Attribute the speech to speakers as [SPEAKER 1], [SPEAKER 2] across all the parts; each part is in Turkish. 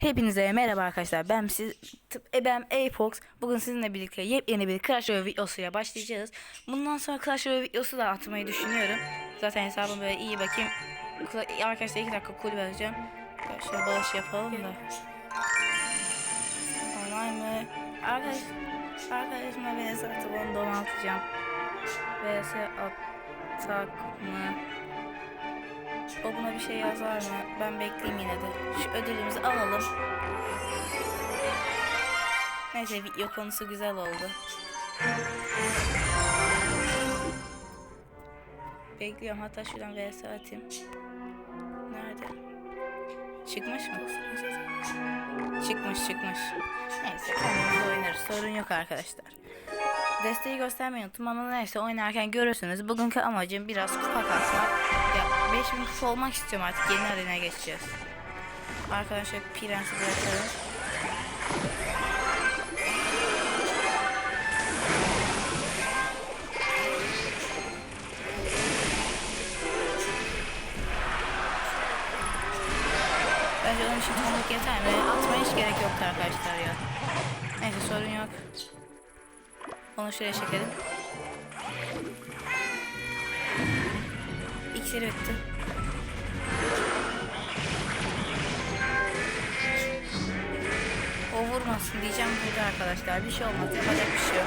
[SPEAKER 1] Hepinize merhaba arkadaşlar. Ben siz tıp e, ben Apox. Bugün sizinle birlikte yepyeni bir Clash Royale videosuyla başlayacağız. Bundan sonra Clash Royale videosu da atmayı düşünüyorum. Zaten hesabım böyle iyi bakayım. Arkadaşlar 2 dakika kul vereceğim. Şöyle bağış yapalım da. Online mı? Arkadaş, arkadaşıma vs atıp onu donatacağım. vs atak mı? O buna bir şey yazar mı? Ben bekleyeyim yine de. Şu ödülümüzü alalım. Neyse video konusu güzel oldu. Bekliyorum hatta şuradan vs atayım. Nerede? Çıkmış mı? Çıkmış çıkmış. Neyse kendimiz oynarız. Sorun yok arkadaşlar. Desteği göstermeyi unuttum ama neyse oynarken görürsünüz. Bugünkü amacım biraz kupa kasmak. Ya 5000 kupa olmak istiyorum artık yeni arenaya geçeceğiz. Arkadaşlar prensi bırakalım. Bence onun için tomruk yeter mi? Atmaya hiç gerek yoktu arkadaşlar ya. Neyse sorun yok. Onu şuraya çekelim. İksiri bitti. O vurmasın diyeceğim burada arkadaşlar. Bir şey olmaz. Yapacak bir şey yok.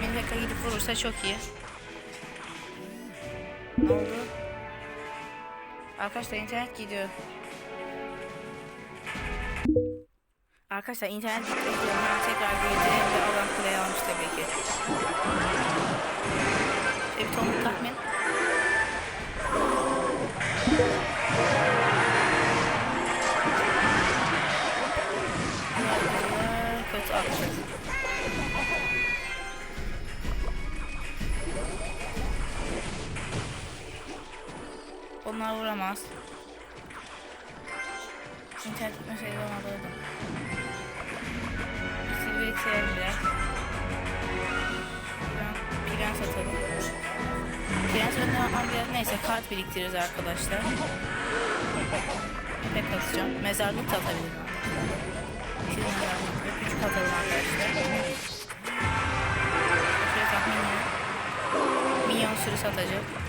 [SPEAKER 1] Milveka gidip vurursa çok iyi. Ne oldu? Arkadaşlar internet gidiyor. Arkadaşlar internet. Hemen tekrar gireceğim ve adam kuleye almış tabii ki. Şöyle bir tomruk tahmin. Kötü attı. Onlar vuramaz. İnternet gitmeseydi ona alırdım. Şuradan Prens atalım. Prens biraz. Neyse kart biriktiririz arkadaşlar. Pek atacağım. Mezarlık da atabilirim. İki mezarlık ve küçük atalım arkadaşlar. Şöyle tahmin. Minyon sürüsü atacak.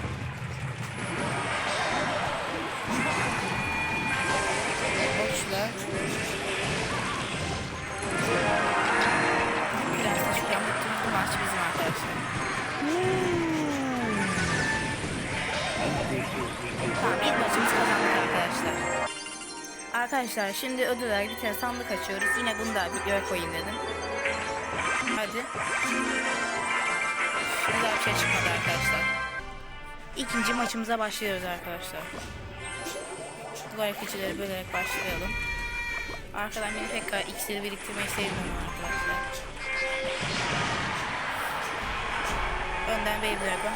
[SPEAKER 1] Arkadaşlar şimdi ödüller bir tane sandık açıyoruz. Yine bunu da videoya koyayım dedim. Hadi. Daha bir şey çıkmadı arkadaşlar. İkinci maçımıza başlıyoruz arkadaşlar. Duvar keçileri bölerek başlayalım. Arkadan beni tekrar iksiri biriktirmeyi sevmiyorum arkadaşlar. Önden Bey Dragon.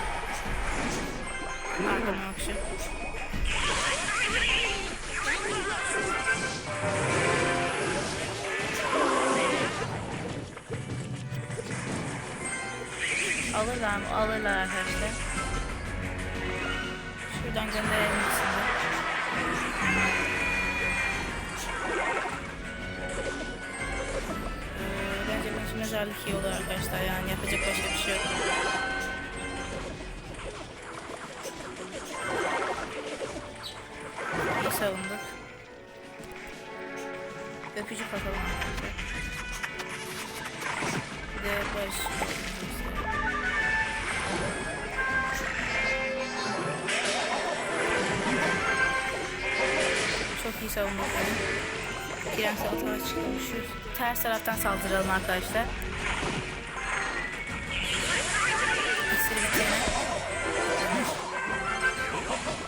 [SPEAKER 1] Arkadan Okşu. Alırlar mı? Alırlar arkadaşlar. Şuradan gönderelim de. Ee, Bence için mezarlık iyi olur arkadaşlar yani yapacak başka bir şey yok. İyi savunduk. Öpücük atalım arkadaşlar. Bir de barış. İyi savunduk. Prens atağa çıkmış. Şu ters taraftan saldıralım arkadaşlar. İksiri bitene.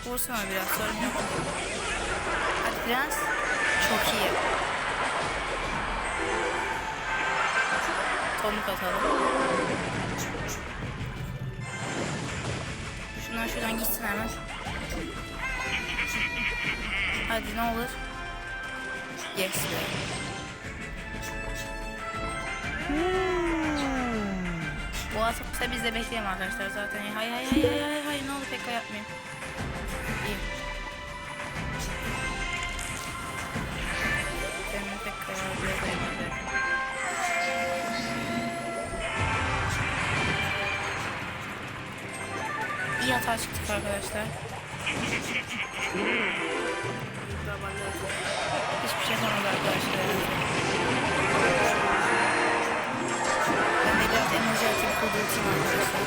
[SPEAKER 1] Vursana biraz sorun yok. Hadi Prens. Çok iyi. Tomruk atalım. Şunlar şuradan gitsin hemen. Hadi ne olur. Yes be. Hmm. Bu asap kısa biz de bekleyelim arkadaşlar zaten. Hay hay hay hay hay hay ne olur pek yapmayayım. İyi. Kendimi hata çıktık arkadaşlar. Ben de biraz emoji atayım kudurtayım arkadaşlar.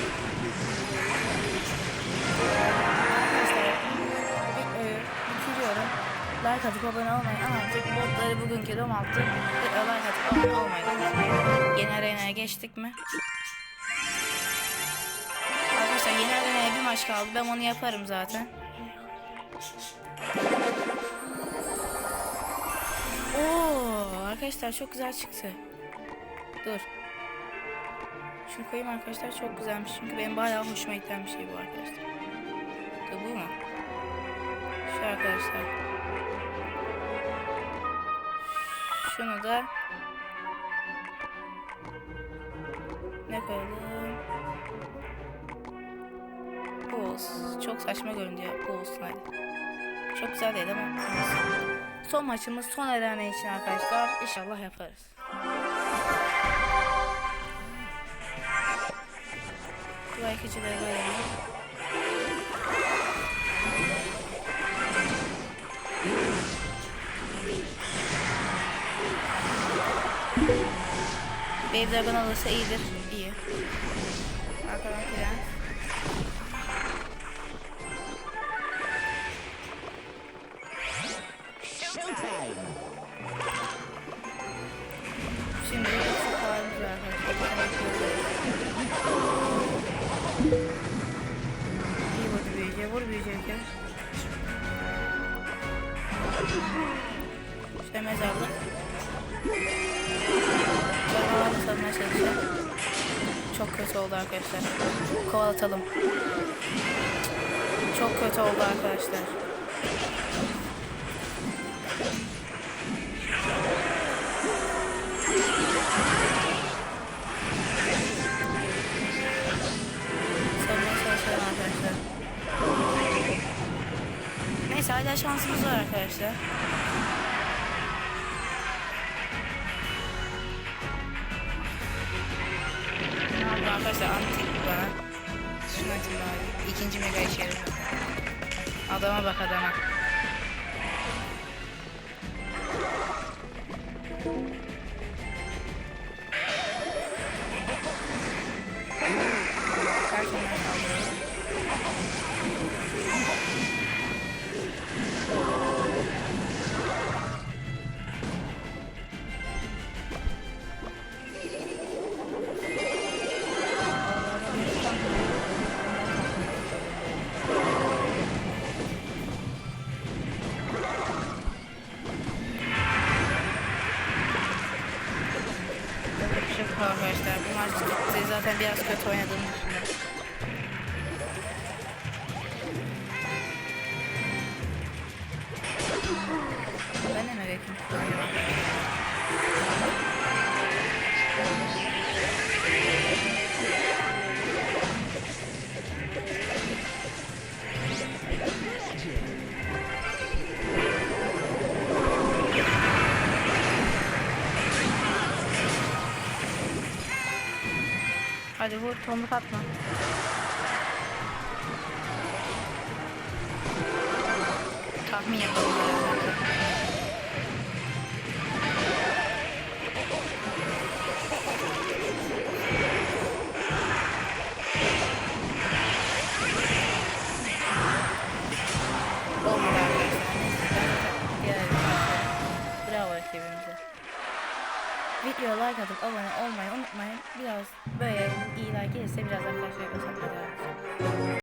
[SPEAKER 1] Arkadaşlar videoyu bitiriyorum. Like atıp abone olmayı ama artık botları bugünkü dom attı. Like atıp abone olmayı unutmayın. Yeni arenaya geçtik mi? Arkadaşlar yeni arenaya bir maç kaldı. Ben onu yaparım zaten. Oo, arkadaşlar çok güzel çıktı. Dur. Şunu koyayım arkadaşlar çok güzelmiş çünkü benim bayağı hoşuma giden bir şey bu arkadaşlar. Dur bu mu? Şu arkadaşlar. Şunu da ne koyalım? Bu olsun. Çok saçma göründü ya. Bu olsun hadi. Çok güzel değil ama. Son maçımız son arena için arkadaşlar. İnşallah yaparız. Bu ikicileri böyle. Baby Dragon alırsa iyidir. Çok kötü oldu arkadaşlar. Kovalatalım. Çok kötü oldu arkadaşlar. Neyse hala şansımız var arkadaşlar. Bari. İkinci mega işe yarıyor. Adama bak adama. Karşımdan saldırıyor. Yapacak maç gitti. Zaten biraz kötü oynadığımı düşünüyorum. Hadi vur tomruk atma. Tahmin yapalım. Videoya like atıp abone olmayı unutmayın. Biraz böyle gelirse biraz arkadaşlar basalım. Hadi abi.